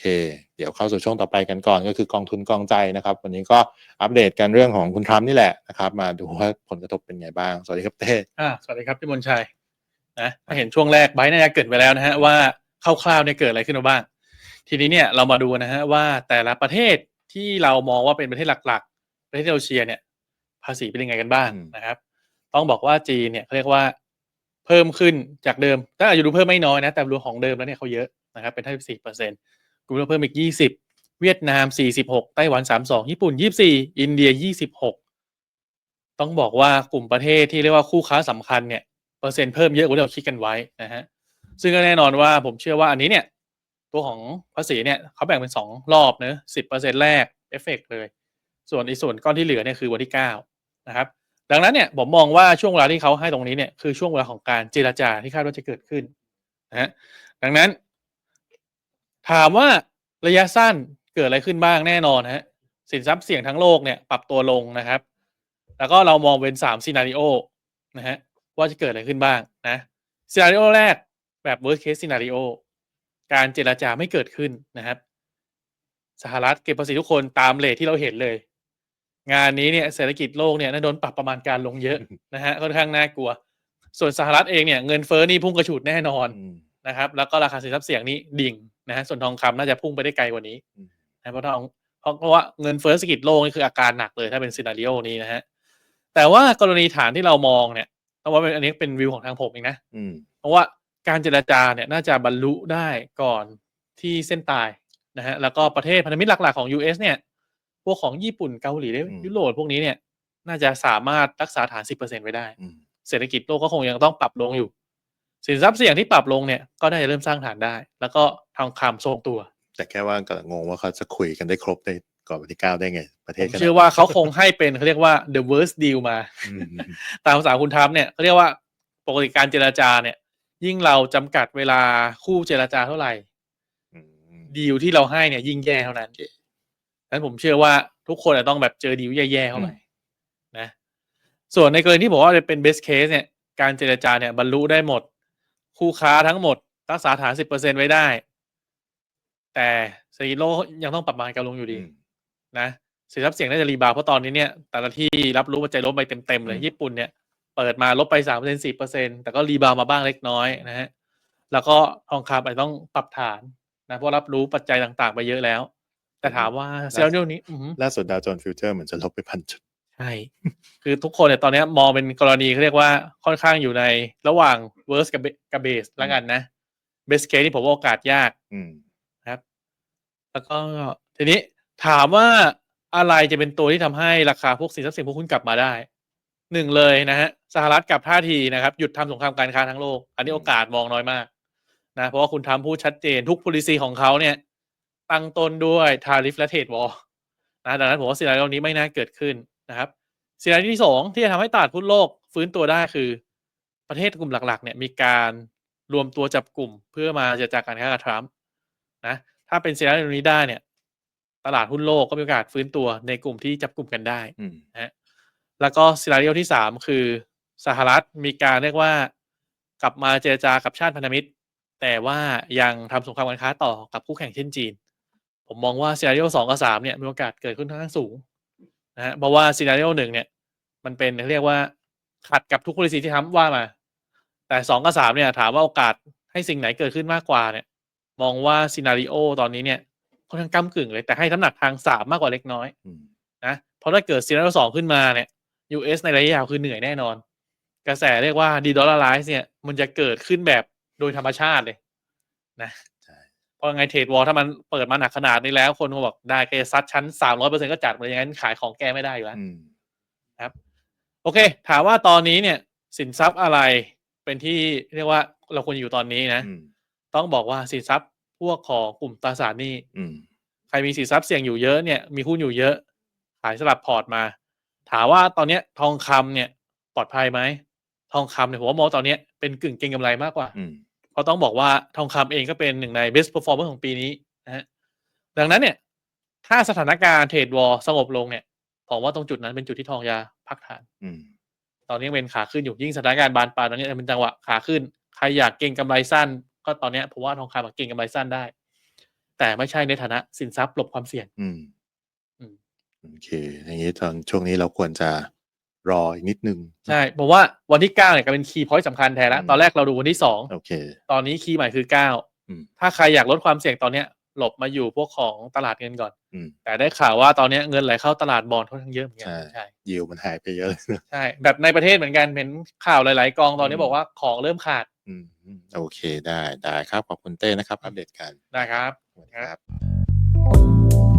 เค เดี๋ยวเข้าสู่ช่วงต่อไปกันก่อนก็คือกองทุนกองใจนะครับ วันนี้ก็อัปเดตกันเรื่องของคุณทรัมป์นี่แหละนะครับ มาดูว่าผลกระทบเป็นไงบ้าง สวัสดีครับเต้อ่าสวัสดีครับพี่มนชัยนะถ้าเห็นช่วงแรกไบร์ทน่าจะเกริดไปแล้วนะฮะว่าคร่าวๆเนี่ยเกิดอะไรขึ้นมาบ้าง ทีนี้เนี่ยเรามาดูนะฮะว่าแต่ละประเทศที่เรามองว่าเป็นประเทศหลักๆ ประเทศเอเชียเนี่ย ภาษีเป็นยังไงกันบ้างนะครับ ต้องบอกว่าจีนเนี่ยเขาเรียกว่าเพิ่มขึ้นจากเดิมถ้าอาจจะดูเพิ่มไม่น้อยนะ แต่รวมของเดิมแล้วเนี่ยเขาเยอะนะครับเป็น 54เปอร์เซ็นต์ กลุ่มเพิ่มอีก20เวียดนาม46ไต้หวัน32ญี่ปุ่น24อินเดีย26ต้องบอกว่ากลุ่มประเทศที่เรียกว่าคู่ค้าสำคัญเนี่ยเปอร์เซ็นต์เพิ่มเยอะกว่าที่เราคิดกันไว้นะฮะซึ่งก็แน่นอนว่าผมเชื่อว่าอันนี้เนี่ย ตัวของภาษีเนี่ยเขาแบ่งเป็นสองรอบเนะสิบเปอร์เซ็นแรกเอฟเฟกเลย ส่วนอีกส่วนก้อนที่เหลือเนี่ยคือวันที่เก้านะครับดังนั้นเนี่ยผมมองว่าช่วงเวลาที่เขาให้ตรงนี้เนี่ยคือช่วงเวลาของการเจรจาที่คาดว่าจะเกิดขึ้นนะฮะดังนั้น ถามว่าระยะสั้นเกิดอะไรขึ้นบ้างแน่นอนฮะสินทรัพย์เสี่ยงทั้งโลกเนี่ยปรับตัวลงนะครับ แล้วก็เรามองเป็นสามซีนารีโอนะฮะว่าจะเกิดอะไรขึ้นบ้างนะซีนารีโอแรกแบบ worst case scenario การเจราจาไม่เกิดขึ้นนะครับ สหรัฐเก็บภาษีทุกคนตามเลทที่เราเห็นเลย งานนี้เนี่ยเศรษฐกิจโลกเนี่ยน่าโดนปรับประมาณการลงเยอะนะฮะค่อนข้างน่ากลัว ส่วนสหรัฐเองเนี่ยเงินเฟ้อนี่พุ่งกระฉูดแน่นอน นะครับ แล้วก็ราคาสินทรัพย์เสี่ยงนี่ดิ่งนะฮะส่วนทองคำน่าจะพุ่งไปได้ไกลกว่านี้อืมนะเพราะทองเพราะเพราะว่าเงินเฟ้อเศรษฐกิจโลกนี่คืออาการหนักเลยถ้าเป็นซีนารีโอนี้นะฮะแต่ว่ากรณีฐานที่เรามองเนี่ยต้องว่าเป็นอันนี้เป็นวิวของทางผมเองนะอืมเพราะว่าการเจรจาเนี่ยน่าจะบรรลุได้ก่อนที่เส้นตายนะฮะแล้วก็ประเทศพันธมิตรหลักๆของ US เนี่ย พวกของญี่ปุ่นเกาหลีได้อืมยุโรปพวกนี้เนี่ย น่าจะสามารถรักษาฐาน 10%ไว้ได้อืมเศรษฐกิจโลกก็คงยังต้องปรับลงอยู่ สินทรัพย์เสี่ยงที่ปรับลงเนี่ยก็ได้เริ่มสร้างฐานได้ แล้วก็ทองคำทรงตัว แต่แค่ว่ากำลังงงว่าเขาจะคุยกันได้ครบได้ก่อนวันที่เก้าได้ไง ประเทผศมขนาดเชื่อว่าเขาคงให้เป็นเขาเรียกว่า the worst deal มาอืมตามภาษาคุณทรัมป์เนี่ยเขาเรียกว่าปกติการเจรจาเนี่ย ยิ่งเราจำกัดเวลาคู่เจรจาเท่าไหร่อืมดีลที่เราให้เนี่ย ยิ่งแย่เท่านั้นนั้นผมเชื่อว่าทุกคนจะต้องแบบเจอดีลแย่ๆเท่าไหร่นะ ส่วนในกรณีที่บอกว่าเป็น best case เนี่ย การเจรจาเนี่ยบรรลุได้หมด คู่ค้าทั้งหมดรักษาฐาน10%ไว้ได้ แต่เศรษฐกิจโลกยังต้องปรับมาการลงอยู่ดีอืมนะสินทรัพย์เสี่ยงน่าจะรีบาวด์เพราะตอนนี้เนี่ย แต่ละที่รับรู้ว่าใจลบไปเต็มๆเลยอืมญี่ปุ่นเนี่ย เปิดมาลบไปสามเปอร์เซ็นสี่เปอร์เซ็นแต่ก็รีบาวด์มาบ้างเล็กน้อยนะฮะแล้วก็ทองคำอาจจะต้องปรับฐานนะเพราะรับรู้ปัจจัยต่างๆ ไปเยอะแล้ว แต่ถามว่าเซลล์เดียวนี้อือหือล่าสุดดาวโจนส์ฟิวเจอร์เหมือนจะลบไปพันจุด ใช่ คือทุกคนเนี่ยตอนนี้มองเป็นกรณีเขาเรียกว่าค่อนข้างอยู่ในระหว่าง worst กับ be- กับ base แล้วกันนะ best case ที่ผมว่าโอกาสยากนะครับ แล้วก็ทีนี้ถามว่าอะไรจะเป็นตัวที่ทำให้ราคาพวกสินทรัพย์เสี่ยงพวกหุ้นกลับมาได้หนึ่งเลยนะฮะสหรัฐกลับท่าทีนะครับ หยุดทำสงครามการค้าทั้งโลก อันนี้โอกาสมองน้อยมากนะเพราะว่าคุณทำพูดชัดเจนทุก policy ของเขาเนี่ย ตั้งต้นด้วย tariff และ trade war นะดังนั้นผมว่าซีนารีโอนี้ไม่น่าเกิดขึ้น นะครับซีนารีโอที่สองที่จะทำให้ตลาดหุ้นโลกฟื้นตัวได้คือ ประเทศกลุ่มหลักๆเนี่ยมีการรวมตัวจับกลุ่มเพื่อมาเจรจาการค้ากับทรัมป์นะถ้าเป็นซีนารีโอนี้ได้เนี่ยตลาดหุ้นโลกก็มีโอกาสฟื้นตัวในกลุ่มที่จับกลุ่มกันได้อืมนะฮะแล้วก็ซีนารีโอที่สามคือสหรัฐมีการเรียกว่ากลับมาเจรจากับชาติพันธมิตร แต่ว่ายังทำสงครามการค้าต่อกับคู่แข่งเช่นจีน ผมมองว่าซีนารีโอสองกับสามเนี่ยมีโอกาสเกิดขึ้นค่อนข้างสูง นะฮะเพราะว่าซีนารีโอหนึ่งเนี่ย มันเป็นเรียกว่าขัดกับทุก policy ที่ทำว่ามา แต่สองกับสามเนี่ย ถามว่าโอกาสให้สิ่งไหนเกิดขึ้นมากกว่าเนี่ย มองว่าซีนารีโอตอนนี้เนี่ยค่อนข้างก้ากึ่งเลยแต่ให้น้ำหนักทางสามมากกว่าเล็กน้อยอืมนะเพราะถ้าเกิดซีนารีโอสองขึ้นมาเนี่ย US ในระยะยาวคือเหนื่อยแน่นอน กระแสเรียกว่าดีดอลลาร์ไลซ์เนี่ย มันจะเกิดขึ้นแบบโดยธรรมชาติเลยนะใช่เพราะไงเทรดวอลถ้ามันเปิดมาหนักขนาดนี้แล้ว คนก็บอกได้แกจะซัดชั้นสามร้อยเปอร์เซ็นก็จัดมาอย่างนั้นขายของแกไม่ได้อยู่แล้วอืมโอเค ถามว่าตอนนี้เนี่ย สินทรัพย์อะไรเป็นที่เรียกว่าเราควรอยู่ตอนนี้นะอืมต้องบอกว่าสินทรัพย์พวกของกลุ่มตราสารหนี้อืมใครมีสินทรัพย์เสี่ยงอยู่เยอะเนี่ยมีหุ้นอยู่เยอะ ขายสลับพอร์ตมา ถามว่าตอนเนี้ยทองคำเนี่ย ปลอดภัยไหมทองคำเนี่ยผมว่ามองตอนเนี้ยเป็นกึ่งเก็งกำไรมากกว่า อืมเพราะต้องบอกว่าทองคำเองก็เป็นหนึ่งใน best performer ของปีนี้นะฮะดังนั้นเนี่ย ถ้าสถานการณ์เทรดวอลสงบลงเนี่ยผมว่าตรงจุดนั้นเป็นจุดที่ทองจะพักฐานอืมตอนนี้ยังเป็นขาขึ้นอยู่ยิ่งสถานการณ์บานปลายตอนนี้เป็นจังหวะขาขึ้น ใครอยากเก็งกำไรสั้น ก็ตอนเนี้ยผมว่าทองคำอะเก็งกำไรสั้นได้ แต่ไม่ใช่ในฐานะสินทรัพย์หลบความเสี่ยง อืมอืมโอเคอย่างนี้ตอนช่วงนี้เราควรจะ รออีกนิดนึง ใช่ผมว่าวันที่เก้าเนี่ยก็เป็นคีย์พอยต์สำคัญแทนแล้วอืมตอนแรกเราดูวันที่สองโอเค ตอนนี้คีย์ใหม่คือเก้าอืมถ้าใครอยากลดความเสี่ยงตอนเนี้ยหลบมาอยู่พวกของตลาดเงินก่อน อืมแต่ได้ข่าวว่าตอนเนี้ยเงินไหลเข้าตลาดบอลค่อนข้างเยอะเหมือนกันใช่ ใช่ยิวมันหายไปเยอะเลยใช่แบบในประเทศเหมือนกันเป็นข่าวหลาย ๆ กองตอนนี้อืมบอกว่าของเริ่มขาดอืมอืมโอเคได้ได้ครับขอบคุณเต้นะครับ อัปเดตกันนะครับ สวัสดีครับ